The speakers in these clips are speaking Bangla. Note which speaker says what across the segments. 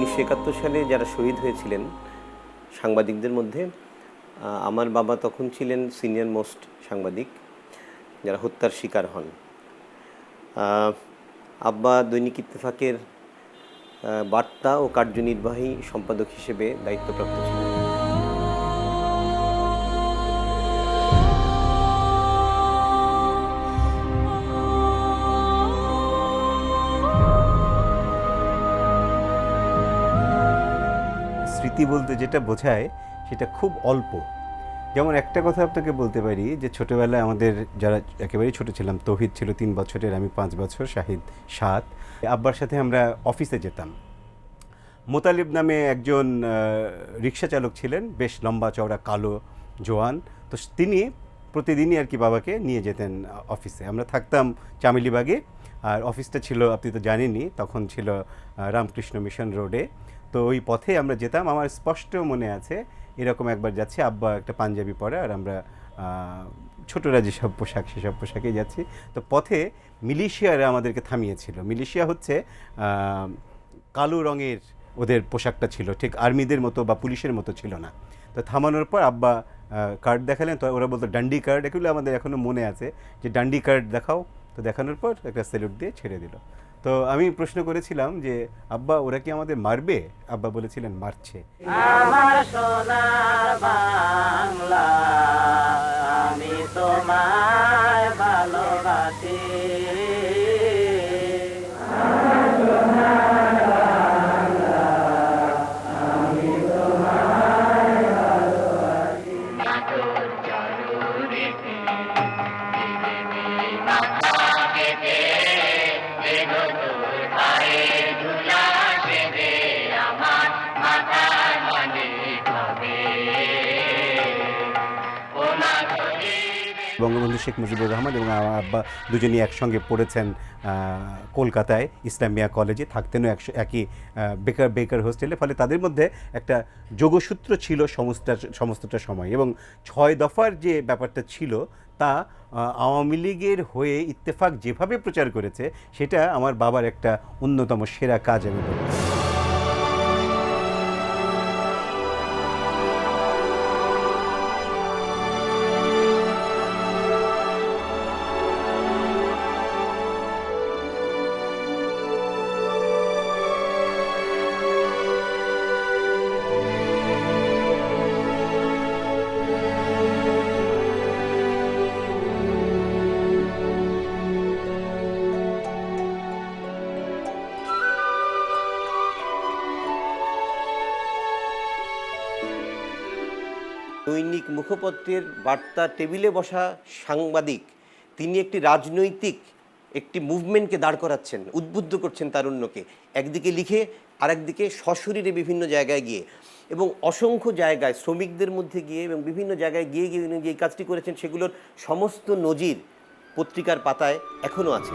Speaker 1: একাত্তর সালে যারা শহীদ হয়েছিলেন সাংবাদিকদের মধ্যে আমার বাবা তখন ছিলেন সিনিয়র মোস্ট সাংবাদিক, যারা হত্যার শিকার হন। আব্বা দৈনিক ইত্তেফাকের বার্তা ও কার্যনির্বাহী সম্পাদক হিসেবে দায়িত্বপ্রাপ্ত ছিলেন।
Speaker 2: বলতে যেটা বোঝায় সেটা খুব অল্প। যেমন একটা কথা আপনাকে বলতে পারি যে ছোটোবেলায় আমাদের যারা একেবারেই ছোট ছিলাম, তৌহিদ ছিল তিন বছরের, আমি পাঁচ বছর, শাহিদ সাত। আব্বার সাথে আমরা অফিসে যেতাম। মোতালিব নামে একজন রিক্সা চালক ছিলেন, বেশ লম্বা চওড়া, কালো, জোয়ান। তো তিনি প্রতিদিনই আর কি বাবাকে নিয়ে যেতেন অফিসে। আমরা থাকতাম চামেলিবাগে, আর অফিসটা ছিল, আপনি তো জানেনই, তখন ছিল রামকৃষ্ণ মিশন রোডে। তো ওই পথে আমরা যেতাম। আমার স্পষ্ট মনে আছে, এরকম একবার যাচ্ছি, আব্বা একটা পাঞ্জাবি পরে আর আমরা ছোটরা যেসব পোশাক, সেসব পোশাকে যাচ্ছি। তো পথে মিলিশিয়ারা আমাদেরকে থামিয়েছিল। মিলিশিয়া হচ্ছে কালো রঙের ওদের পোশাকটা ছিল। ঠিক আর্মিদের মতো বা পুলিশের মতো ছিল না। তো থামানোর পর আব্বা কার্ড দেখালেন। তো ওরা বলতো, ডান্ডি কার্ড এগুলো আমাদের এখনও মনে আছে যে, ডান্ডি কার্ড দেখাও। তো দেখানোর পর একটা স্যালুট দিয়ে ছেড়ে দিল। তো আমি প্রশ্ন করেছিলাম যে আব্বা ওরা কি আমাদের মারবে? আব্বা বলেছিলেন মারছে।
Speaker 3: আমার সোনার বাংলা আমি তোমায় ভালোবাসি।
Speaker 2: বঙ্গবন্ধু শেখ মুজিবুর রহমান এবং আমার আব্বা দুজনই একসঙ্গে পড়েছেন কলকাতায় ইসলামিয়া কলেজে। থাকতেনও একই বেকার বেকার হোস্টেলে। ফলে তাদের মধ্যে একটা যোগসূত্র ছিল সমস্তটা সমস্তটা সময় এবং ছয় দফার যে ব্যাপারটা ছিল তা আওয়ামী লীগের হয়ে ইত্তেফাক যেভাবে প্রচার করেছে, সেটা আমার বাবার একটা অন্যতম সেরা কাজ আমি বলব।
Speaker 1: দৈনিক মুখপত্রের বার্তা টেবিলে বসা সাংবাদিক, তিনি একটি রাজনৈতিক, একটি মুভমেন্টকে দাঁড় করাচ্ছেন, উদ্বুদ্ধ করছেন তারুণ্যকে। একদিকে লিখে, আরেকদিকে সশরীরে বিভিন্ন জায়গায় গিয়ে এবং অসংখ্য জায়গায় শ্রমিকদের মধ্যে গিয়ে এবং বিভিন্ন জায়গায় গিয়ে গিয়ে যে কাজটি করেছেন সেগুলোর সমস্ত নজির পত্রিকার পাতায় এখনও আছে।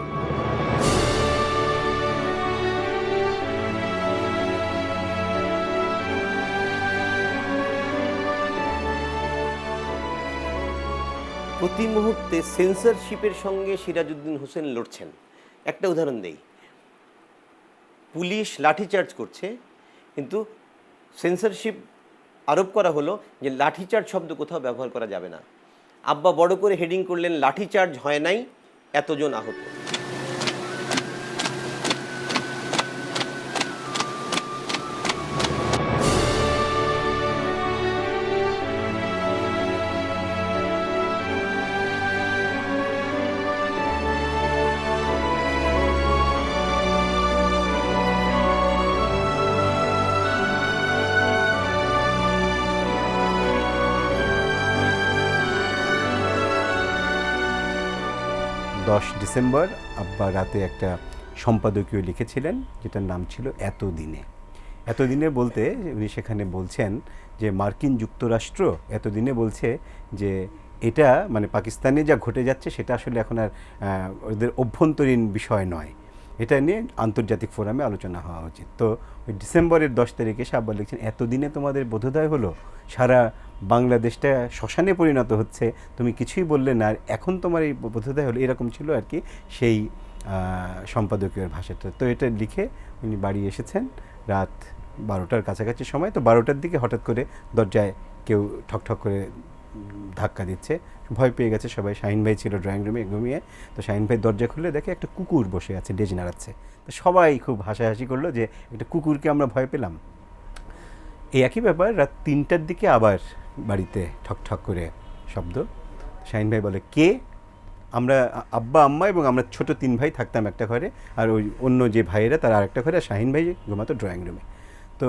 Speaker 1: প্রতি মুহূর্তে সেন্সরশিপের সঙ্গে সিরাজউদ্দিন হোসেন লড়ছেন। একটা উদাহরণ দেই। পুলিশ লাঠিচার্জ করছে, কিন্তু সেন্সরশিপ আরোপ করা হলো যে লাঠিচার্জ শব্দ কোথাও ব্যবহার করা যাবে না। আব্বা বড় করে হেডিং করলেন, লাঠিচার্জ হয় নাই, এতজন আহত।
Speaker 2: দশ ডিসেম্বর আব্বা রাতে একটা সম্পাদকীয় লিখেছিলেন, যেটার নাম ছিল এতদিনে। এতদিনে বলতে উনি সেখানে বলছেন যে মার্কিন যুক্তরাষ্ট্র এতদিনে বলছে যে এটা মানে পাকিস্তানে যা ঘটে যাচ্ছে সেটা আসলে এখন আর ওদের অভ্যন্তরীণ বিষয় নয়। এটা নিয়ে আন্তর্জাতিক ফোরামে আলোচনা হওয়া উচিত। তো ওই ডিসেম্বরের দশ তারিখে এসে আব্বা লিখছেন, এতদিনে তোমাদের বোধোদয় হলো? সারা বাংলাদেশটা শ্মশানে পরিণত হচ্ছে, তুমি কিছুই বললে না আর এখন তোমার এই বোধোদয় হলো এরকম ছিল আর কি, সেই সম্পাদকীয় ভাষাটা। তো এটা লিখে উনি বাড়ি এসেছেন রাত বারোটার কাছাকাছি সময়। তো বারোটার দিকে হঠাৎ করে দরজায় কেউ ঠক ঠক করে ধাক্কা দিচ্ছে। ভয় পেয়ে গেছে সবাই। শাহিন ভাই ছিল ড্রয়িং রুমে ঘুমিয়ে। তো শাহিন ভাই দরজা খুলে দেখে একটা কুকুর বসে আছে, ডেজ নাড়াচ্ছে। তো সবাই খুব হাসাহাসি করল যে একটা কুকুরকে আমরা ভয় পেলাম। এই একই ব্যাপার, রাত তিনটার দিকে আবার বাড়িতে ঠক ঠক করে শব্দ। শাহিন ভাই বলে, কে? আমরা আব্বা, আম্মা এবং আমরা ছোট তিন ভাই থাকতাম একটা ঘরে, আর ওই অন্য যে ভাইয়েরা তার আরেকটা ঘরে, আর শাহিন ভাই ঘুমাতো ড্রয়িং রুমে। তো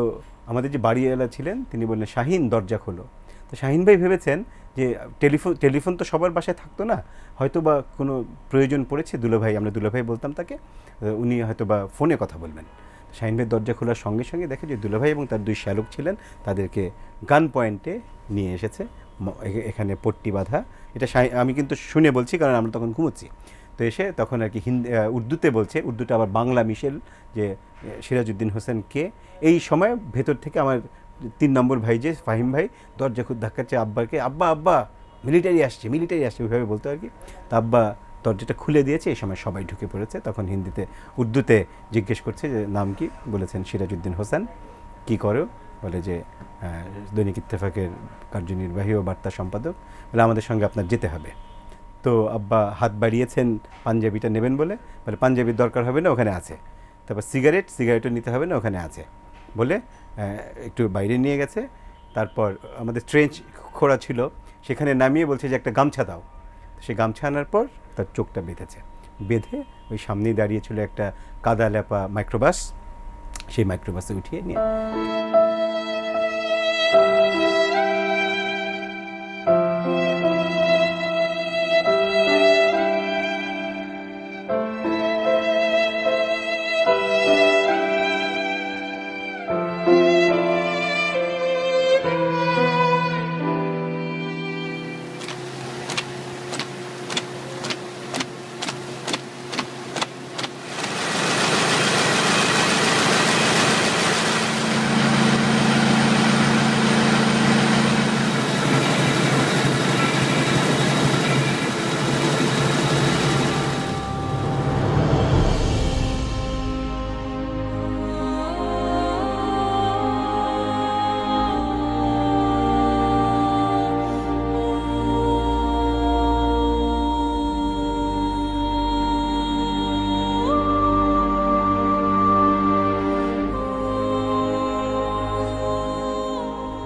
Speaker 2: আমাদের যে বাড়িওয়ালা ছিলেন, তিনি বললেন, শাহিন, দরজা খোলো। তো শাহিন ভাই ভেবেছেন যে টেলিফোন টেলিফোন তো সবার বাসায় থাকতো না হয়তো বা কোনো প্রয়োজন পড়েছে, দুলোভাই, আমরা দুলোভাই বলতাম তাকে, উনি হয়তো বা ফোনে কথা বলবেন। শাহিন ভাই দরজা খোলার সঙ্গে সঙ্গে দেখে যে দুলাভাই এবং তার দুই শ্যালক ছিলেন, তাদেরকে গান পয়েন্টে নিয়ে এসেছে এখানে পট্টি বাঁধা। এটা আমি কিন্তু শুনে বলছি কারণ আমরা তখন ঘুমোচ্ছি। তো এসে তখন আর কি হিন্দি উর্দুতে বলছে, উর্দুটা আবার বাংলা মিশেল যে সিরাজউদ্দিন হোসেন কে। এই সময় ভেতর থেকে আমার তিন নম্বর ভাই যে, ফাহিম ভাই, দরজা খুব ধাক্কাচ্ছে আব্বাকে, আব্বা আব্বা মিলিটারি আসছে মিলিটারি আসছে, ওইভাবে বলতো আর কি। তা আব্বা দরজাটা খুলে দিয়েছে, এই সময় সবাই ঢুকে পড়েছে। তখন হিন্দিতে উর্দুতে জিজ্ঞেস করছে যে, নাম কি? বলেছেন সিরাজউদ্দিন হোসেন। কি করো? বলে যে দৈনিক ইত্তেফাকের কার্যনির্বাহী ও বার্তা সম্পাদক। বলে, আমাদের সঙ্গে আপনার যেতে হবে। তো আব্বা হাত বাড়িয়েছেন, পাঞ্জাবিটা নেবেন বলে। বলে, পাঞ্জাবির দরকার হবে না, ওখানে আছে। তারপর, সিগারেট? সিগারেটও নিতে হবে না, ওখানে আছে। বলে একটু বাইরে নিয়ে গেছে। তারপর আমাদের ট্রেঞ্চ খোঁড়া ছিল, সেখানে নামিয়ে বলছে যে, একটা গামছা দাও। সে গামছা আনার পর তার চোখটা বেঁধেছে। বেঁধে ওই সামনেই দাঁড়িয়ে ছিল একটা কাদা ল্যাপা মাইক্রোবাস সেই মাইক্রোবাসে উঠিয়ে নিয়ে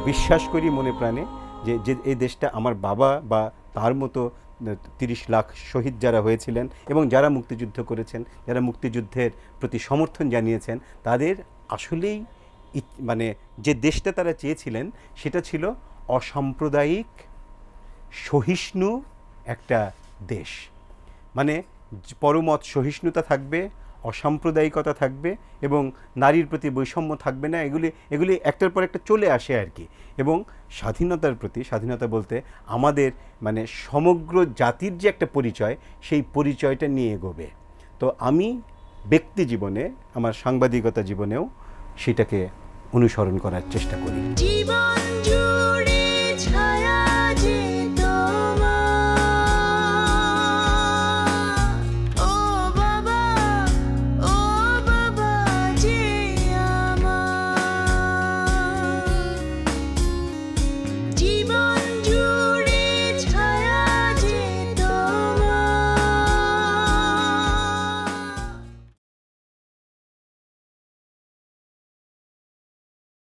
Speaker 2: বিশ্বাস করি মনে প্রাণে যে যে এই দেশটা আমার বাবা বা তার মতো তিরিশ লাখ শহীদ যারা হয়েছিলেন এবং যারা মুক্তিযুদ্ধ করেছেন, যারা মুক্তিযুদ্ধের প্রতি সমর্থন জানিয়েছেন, তাদের আসলেই মানে যে দেশটা তারা চেয়েছিলেন, সেটা ছিল অসাম্প্রদায়িক, সহিষ্ণু একটা দেশ। মানে পরমত সহিষ্ণুতা থাকবে অসাম্প্রদায়িকতা থাকবে এবং নারীর প্রতি বৈষম্য থাকবে না, এগুলি এগুলি একটার পর একটা চলে আসে আর কি। এবং স্বাধীনতার প্রতি, স্বাধীনতা বলতে আমাদের মানে সমগ্র জাতির যে একটা পরিচয়, সেই পরিচয়টা নিয়ে এগোবে। তো আমি ব্যক্তি জীবনে, আমার সাংবাদিকতা জীবনেও সেটাকে অনুসরণ করার চেষ্টা করি।
Speaker 4: জীবন